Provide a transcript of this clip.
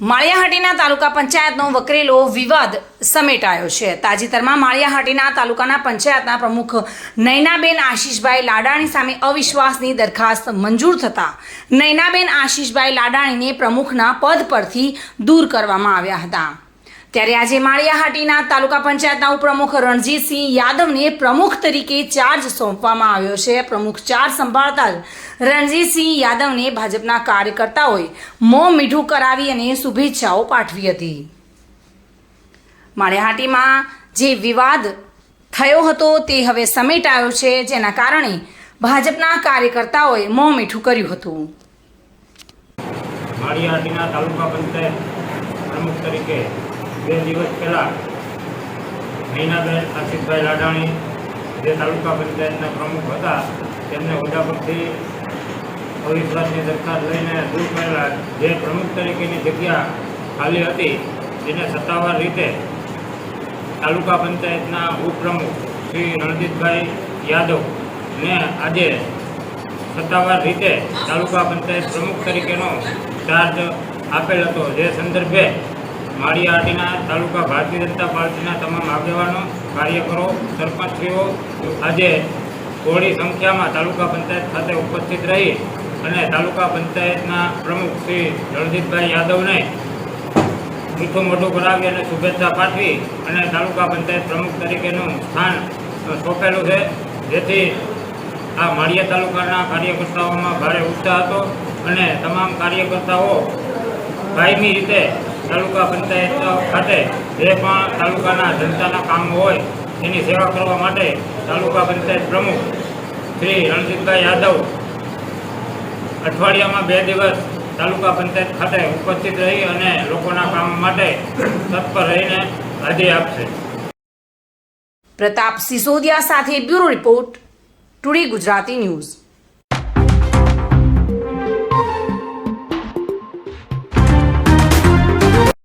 માળિયાહાટીના તાલુકા પંચાયતનો વકરેલો વિવાદ સમેટાયો છે. તાજેતરમાં માળિયાહાટીના તાલુકાના પંચાયતના પ્રમુખ નૈનાબેન આશીષભાઈ લાડાણી સામે અવિશ્વાસની દરખાસ્ત મંજૂર થતા નૈનાબેન આશીષભાઈ લાડાણીને પ્રમુખના પદ પરથી દૂર કરવામાં આવ્યા હતા. ત્યારે આજે માળિયાહાટીના તાલુકા પંચાયતના ઉપપ્રમુખ રણજીતસિંહ યાદવને પ્રમુખ તરીકે ચાર્જ સોંપવામાં આવ્યો છે. પ્રમુખ ચાર્જ સંભાળતા રણજીતસિંહ યાદવને ભાજપના કાર્યકર્તાઓએ મોં મીઠું કરાવી અને શુભેચ્છાઓ પાઠવી હતી. માળિયાહાટીમાં જે વિવાદ થયો હતો તે હવે સમેટાયો છે, જેના કારણે ભાજપના કાર્યકર્તાઓએ મોં મીઠું કર્યું હતું. માળિયાહાટીના તાલુકા પંચાયત પ્રમુખ તરીકે બે દિવસ પહેલાં મહિનાબેન આશિષભાઈ લાડાણી જે તાલુકા પંચાયતના પ્રમુખ હતા, તેમને હોદ્દા પરથી અવિશ્વાસની દરખાસ્ત લઈને દૂર કરેલા જે પ્રમુખ તરીકેની જગ્યા ખાલી હતી તેને સત્તાવાર રીતે તાલુકા પંચાયતના ઉપપ્રમુખ શ્રી રણજીતભાઈ યાદવ ને આજે સત્તાવાર રીતે તાલુકા પંચાયત પ્રમુખ તરીકેનો ચાર્જ આપેલ હતો. જે સંદર્ભે માળિયાહાટીના તાલુકા ભારતીય જનતા પાર્ટીના તમામ આગેવાનો, કાર્યકરો, સરપંચશ્રીઓ, આજે થોડી સંખ્યામાં તાલુકા પંચાયત ખાતે ઉપસ્થિત રહી અને તાલુકા પંચાયતના પ્રમુખ શ્રી રણજીતભાઈ યાદવને મીઠું મોઢું કરાવી અને શુભેચ્છા પાઠવી અને તાલુકા પંચાયત પ્રમુખ તરીકેનું સ્થાન સોંપેલું છે. જેથી આ માળિયા તાલુકાના કાર્યકર્તાઓમાં ભારે ઉત્સાહ હતો અને તમામ કાર્યકર્તાઓ કાયમી રીતે તાલુકા પંચાયત ખાતે જે પણ તાલુકાના જનતાના કામો હોય, એની સેવા કરવા માટે તાલુકા પંચાયત પ્રમુખ શ્રી રણજીતભાઈ યાદવ અઠવાડિયામાં બે દિવસ તાલુકા પંચાયત ખાતે ઉપસ્થિત રહી અને લોકોના કામ માટે તત્પર રહીને હાજરી આપશે. પ્રતાપ સિસોદિયા સાથે bureau report, today Gujarati news.